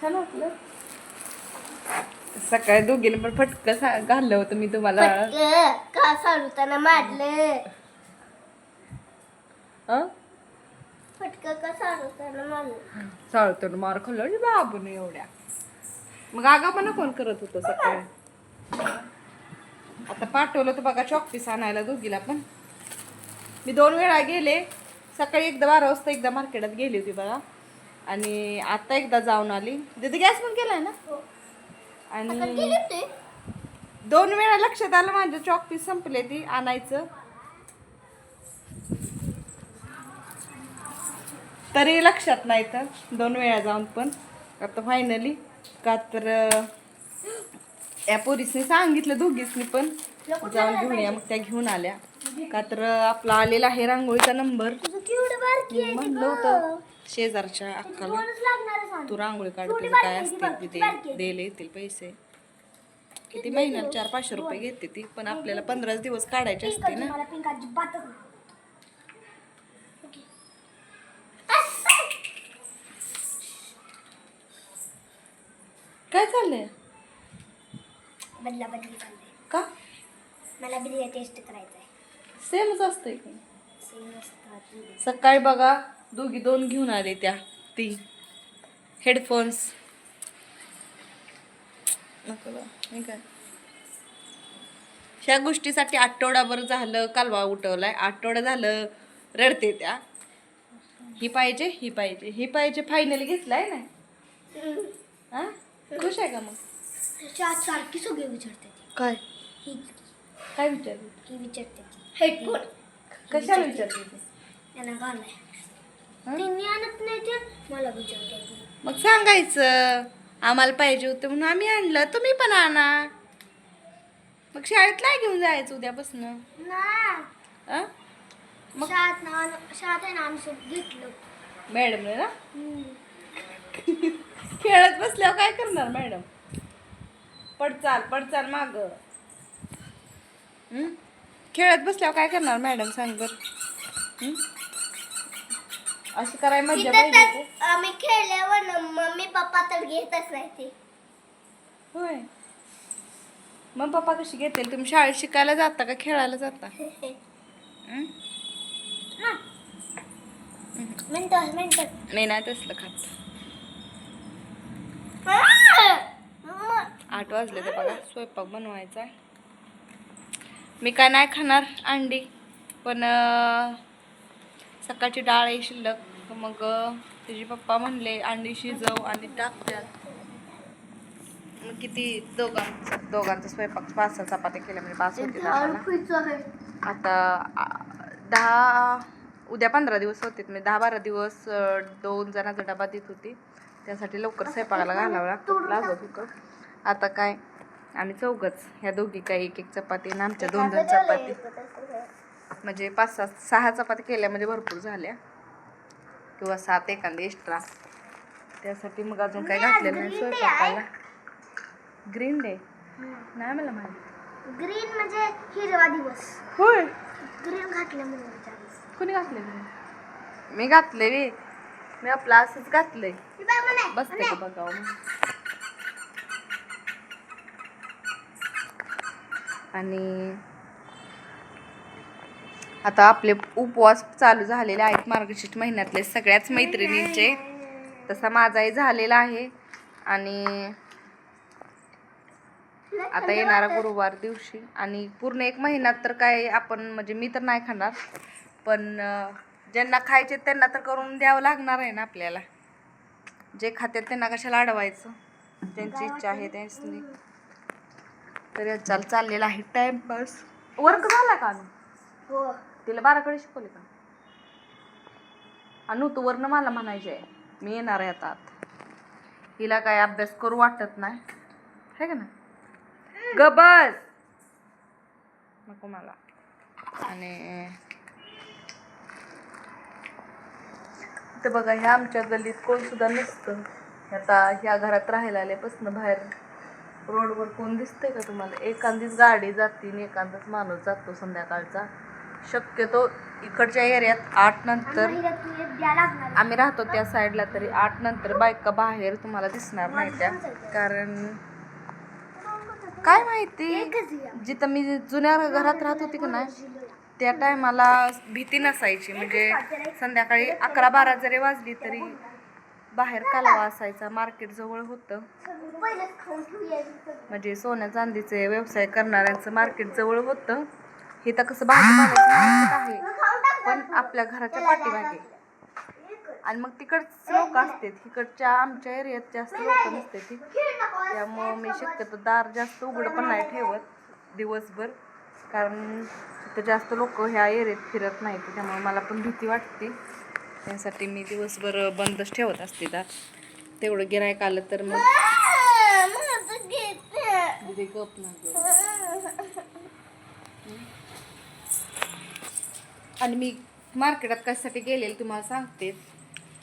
छान वाटलं. सकाळी दोघीने पण फटकं घाललं होतं मी तुम्हाला. का साडूताना मारलं? फटकं का साडूताना मारलं? चालतो ना मार खाल्लं बाबून एवढ्या. मग आगापणा कोण करत होतं सकाळी? आता पाठवलं तर बघा चॉकपीस आणायला दोघीला पण. मी दोन वेळा गेले. सकाळी एकदा बारा वाजता एकदा मार्केटात गेली होती बघा. आणि आता एकदा जाऊन आली. तिथे गॅस पण केलाय ना? आणि गेले होते दोन वेळा लक्षात आलं माझं चॉकपीस संपले ती आणायचं. तरी लक्षात नाही तर दोन वेळा जाऊन पण. आता फायनली का तर या पोरीसने सांगितलं दोघीसनी पण. जाऊन घेऊन या मग त्या घेऊन आल्या. का तर आपला आलेला आहे रांगोळीचा नंबर म्हणलं होतं शेजारच्या अक्काला तू रांगोळी काढते काय असते तिथे दिले येतील पैसे. किती महिन्याला? चार पाचशे रुपये घेते ती पण आपल्याला पंधराच दिवस काढायचे असते ना. काय चाललंय? बदला बदली चाललंय का? मला बिर्याणी टेस्ट करायचं आहे सेमच असतंय की. सेम असतात सकाळी बघा दोघी दोन घेऊन आले त्या ती. हेडफोन्स नको काय? ह्या गोष्टीसाठी आठवडाभर झालं कालवा उठवलाय. आठवडा झालं रडते त्या. ही पाहिजे ही पाहिजे. ही पाहिजे फायनली घेतलाय ना? हा? खुश आहे का मग? सारखी सगळे विचारते. काय? काय विचारते? विचारते हेडफोन कशाला विचारते? त्यांना घालाय आणत नाही ते मला विचारते. मग सांगायचं. आम्हाला पाहिजे होतं म्हणून आम्ही आणलं. तुम्ही पण आणा. मग शाळेत नाही घेऊन जायचं उद्यापासून? नाही. शाळेत ना शाळेत आहे ना आम्ही सोबत घेतलं. मॅडमने ना? हम्म. खेळत बसल्यावर काय करणार मॅडम? पडचाल पडचाल माग. खेळत बसल्यावर काय करणार मॅडम सांग बर. असं कराय मज्जा तिथं पाहिजे तर. आम्ही खेळल्यावर ना मम्मी पप्पा तर घेतच नाही ते. होय. मग पप्पा कशी घेतील? तुम्ही शाळेत शिकायला जाता का खेळायला जाता? हं? मिनटं मिनटं. मी नाही तसलं खात. आठ वाजले तर बघा स्वयंपाक बनवायचा आहे मी काय नाही खाणार अंडी. पण अं, सकाळची डाळ आहे शिल्लक. मग तुझे पप्पा म्हणले अंडी शिजव आणि टाकत्यात मग किती दोघांचा दोघांचा स्वयंपाक पाच सहा चपात्या केल्या म्हणजे पाच होते. आता दहा उद्या पंधरा दिवस होते मी दहा बारा दिवस दोन जणांचा डबा देत होती. त्यासाठी लवकर स्वयंपाकाला घालावं लागतं लागत होतं. आता काय? आम्ही चौघच ह्या दोघी काय एक एक चपाती आणि आमच्या दोन दोन चपाती. म्हणजे पाच सहा सहा चपाती केल्या म्हणजे भरपूर झाल्या. किंवा सात एखादी एक्स्ट्रा त्यासाठी मग अजून काय घातलेलं नाही स्वयंपाकाला. ग्रीन डे नाही मला माहिती. ग्रीन म्हणजे हिरवा दिवस. होय. ग्रीन घातलं कोणी घातले मी घातले रे मी आपलं असंच घातलंय. बसते का बघावं. आणि आता आपले उपवास चालू झालेले आहेत मार्गशीर्ष महिन्यातले सगळ्याच मैत्रिणींचे. तसा माझाही झालेला आहे. आणि आता येणारा गुरुवार दिवशी. आणि पूर्ण एक महिन्यात तर काय आपण म्हणजे मी तर नाही खाणार. पण ज्यांना खायचे त्यांना तर करून द्यावं लागणार आहे ना आपल्याला. जे खातात त्यांना कशाला अडवायचं? ज्यांची इच्छा आहे त्यांनी तर चाल चाललेला आहे टाइमपास वर्क झाला का हो. तिला बाराकडे शिकवले का? अनु तू वरनं मला म्हणायचे. आहे मी येणार आहे आता हिला काय अभ्यास करू वाटत नाही. है का ना गबस नको मला. आणि ते बघा ह्या आमच्या गल्लीत कोण सुद्धा नसतं. आता ह्या घरात राहायला आल्यापासून बाहेर रोडवर कोण दिसतंय का तुम्हाला? एखादीच गाडी जाते आणि एखादाच माणूस जातो संध्याकाळचा. शक्यतो इकडच्या एरियात आठ नंतर. आम्ही राहतो त्या साईडला तरी आठ नंतर बायका बाहेर तुम्हाला दिसणार नाही त्या. कारण काय माहिती. जिथं मी जुन्या घरात राहत होती का नाही त्या टायमाला भीती नसायची. म्हणजे संध्याकाळी अकरा बारा जरी वाजली तरी बाहेर कालवा असायचा मार्केट जवळ होतं. म्हणजे सोन्या चांदीचे व्यवसाय करणाऱ्यांचं मार्केट जवळ होतं. हे तर कसं मार्केट आहे. पण आपल्या घराच्या पाठीमागे. आणि मग तिकडचे लोक असतात. इकडच्या आमच्या एरियात जास्त लोक नसते ती. त्यामुळं मी शक्यतो दार जास्त उघडं पण नाही ठेवत दिवसभर. कारण तिथं जास्त लोक ह्या एरियात फिरत नाहीत. त्यामुळे मला पण भीती वाटते. त्यासाठी मी दिवसभर बंदच ठेवत असते दार. तेवढं गिरायक आलं तर मग गप ना आणि मी मार्केटात कशासाठी गेलेले तुम्हाला सांगते.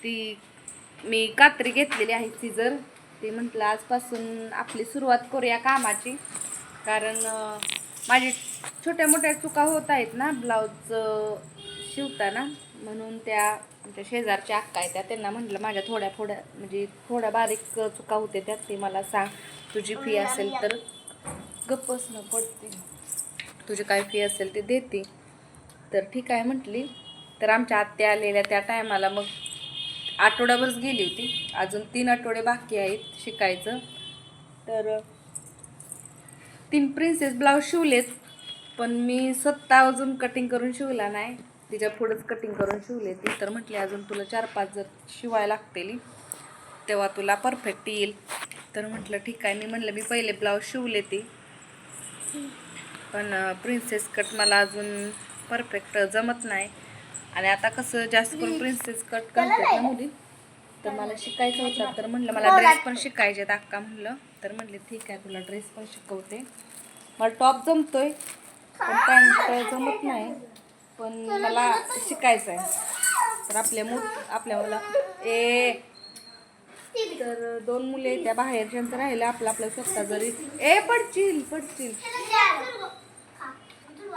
ती मी कात्री घेतलेली आहे सीझर. ते म्हटलं आजपासून आपली सुरुवात करूया कामाची. कारण माझी छोट्या मोठ्या चुका होत आहेत ना ब्लाऊज शिवताना. म्हणून त्या आमच्या शेजारच्या अक्का आहेत त्या त्यांना म्हटलं माझ्या थोड्या थोड्या म्हणजे थोड्या बारीक चुका होते त्यात ते मला सांग. तुझी फी असेल तर. गप्पच न पडते. तुझी काय फी असेल ते देते. तर ठीक आहे म्हटली. तर आमच्या आत्या आलेल्या त्या टायमाला मग आठवड्यावरच गेली होती. अजून तीन आठवडे बाकी आहेत शिकायचं. तर तीन प्रिन्सेस ब्लाऊज शिवलेत पण मी स्वतः अजून कटिंग करून शिवला नाही. तिच्या पुढंच कटिंग करून शिवले ती. तर म्हटली अजून तुला चार पाच जर शिवाय लागतील तेव्हा तुला परफेक्ट येईल. तर म्हटलं ठीक आहे. मी म्हटलं मी पहिले ब्लाऊज शिवले ती. पण प्रिन्सेस कट मला अजून परफेक्ट जमत नाही. आणि आता कसं जास्त करून प्रिन्सेस कट करतात ना मुली तर मला शिकायचं होतं तर म्हटलं मला ड्रेस पण शिकायचे अक्का म्हणलं. तर म्हटले ठीक आहे तुला ड्रेस पण शिकवते. मला टॉप जमतोय पण पॅन्ट जमत नाही. पण मला शिकायचं आहे. तर आपल्या मु आपल्या मुला ए तर दोन मुले त्या बाहेरच्यांचं राहिलं आपलं आपलं स्वतः जरी ए पडशील पडशील.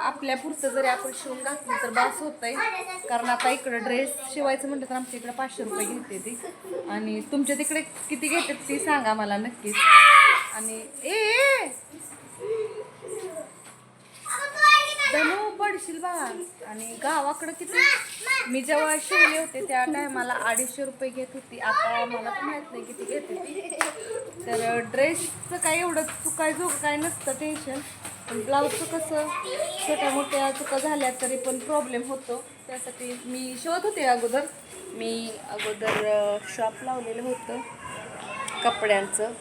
आपल्या पुरतं जरी आपण शिवून घातलं तर बास आहे कारण आता इकडं ड्रेस शिवायचं म्हटलं तर आमच्या इकडे पाचशे रुपये घेते ती. आणि तुमच्या तिकडे किती घेतात ती सांगा मला नक्कीच. आणि ए धनू पडशील बा. आणि गावाकडं किती? मी जेव्हा शिवले होते त्या टायमाला अडीचशे रुपये घेत होती. आता मला पण माहीत नाही किती घेते ती. तर ड्रेसचं काय एवढं चुकायचं काय नसतं टेन्शन पण ब्लाऊजचं कसं छोट्या मोठ्या चुका झाल्या तरी पण प्रॉब्लेम होतो. त्यासाठी मी शिवत होते अगोदर. मी अगोदर शॉप लावलेलं होतं कपड्यांचं.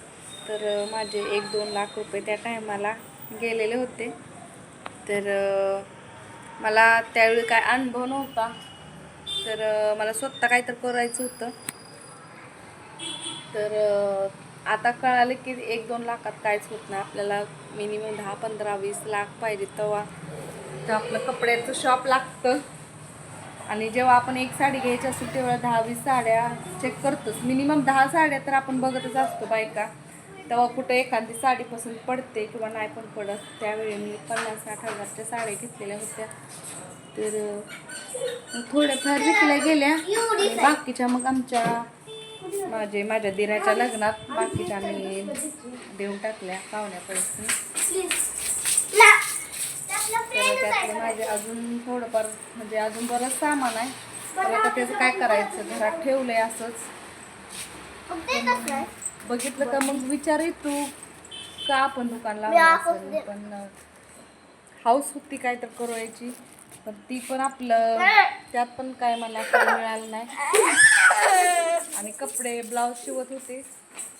तर माझे एक दोन लाख रुपये त्या टायमाला गेलेले होते. तर मला त्यावेळी काय अनुभव नव्हता. तर मला स्वतः काहीतरी करायचं होतं. तर आता कळालं की एक दोन लाखात काहीच होत नाही. आपल्याला मिनिमम दहा पंधरा वीस लाख पाहिजे तेव्हा. तर आपलं कपड्याचं शॉप लागतं. आणि जेव्हा आपण एक साडी घ्यायची असेल तेव्हा दहा वीस साड्या चेक करतोच. मिनिमम दहा साड्या तर आपण बघतच असतो बायका. तेव्हा कुठं एखादी साडी पसंत पडते किंवा नाही पण पडत. त्यावेळी मी पन्नास साठ हजारच्या साड्या घेतलेल्या होत्या. तर थोड्याफार विकल्या गेल्या. बाकीच्या मग आमच्या माझे माझ्या दिराच्या लग्नात बाकीच्या आम्ही देऊन टाकल्या पाहुण्याकडे तर माझे अजून थोडंफार म्हणजे अजून बरंच सामान आहे. तर आता त्याचं काय करायचं? घरात ठेवलंय असंच. बघितलं का मग विचार तू? का आपण दुकान लावलं पण हाऊस होती काय तर करायची पण ती पण आपलं त्यात पण काय मला काही मिळालं नाही. आणि कपडे ब्लाऊज शिवत होते.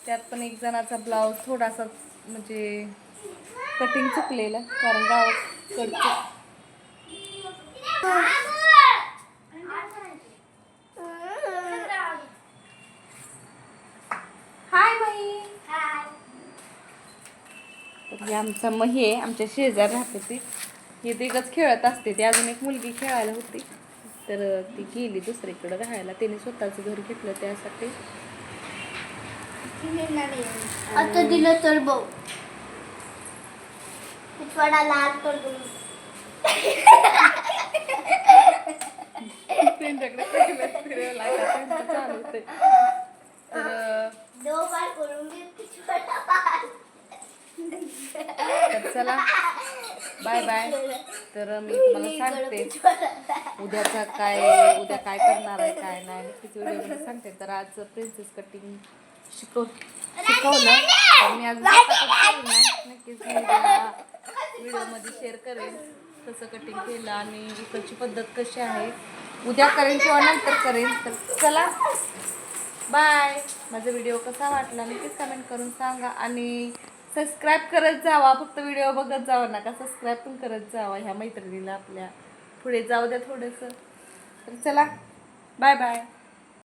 त्यात पण एक जणाचा ब्लाऊज थोडासा म्हणजे कटिंग चुकलेलं कारण गावाकडचं. हाय आमचा मही आहे आमच्या शेजार राहते ती. हे तिघच खेळत असते. ती अजून एक मुलगी खेळायला होती. तर ती गेली दुसरीकडे राहायला. तिने स्वतःचं घर घेतलं त्यासाठी. आता दिलं तर थोडा लाल त्यांच्याकडे चालू होते. तर चला. Bye bye. तर मी तुम्हाला सांगते. उद्याचा काय उद्या काय करणार आहे काय नाही नक्कीच व्हिडिओमध्ये सांगते. तर आज प्रिन्सेस कटिंग शिकव शिकवलं. तर मी आज नक्कीच व्हिडिओमध्ये शेअर करेन. कसं कटिंग केलं आणि इकडची पद्धत कशी आहे. उद्या करेन किंवा नंतर करेन. तर चला. बाय माझा व्हिडिओ कसा वाटला नक्कीच कमेंट करून सांगा. आणि सबस्क्राईब करत जावा. फक्त व्हिडिओ बघत जावा. नका सबस्क्राईब पण करत जावा. ह्या मैत्रिणीला आपल्या पुढे जाऊ द्या थोडंसं. तर चला. Bye bye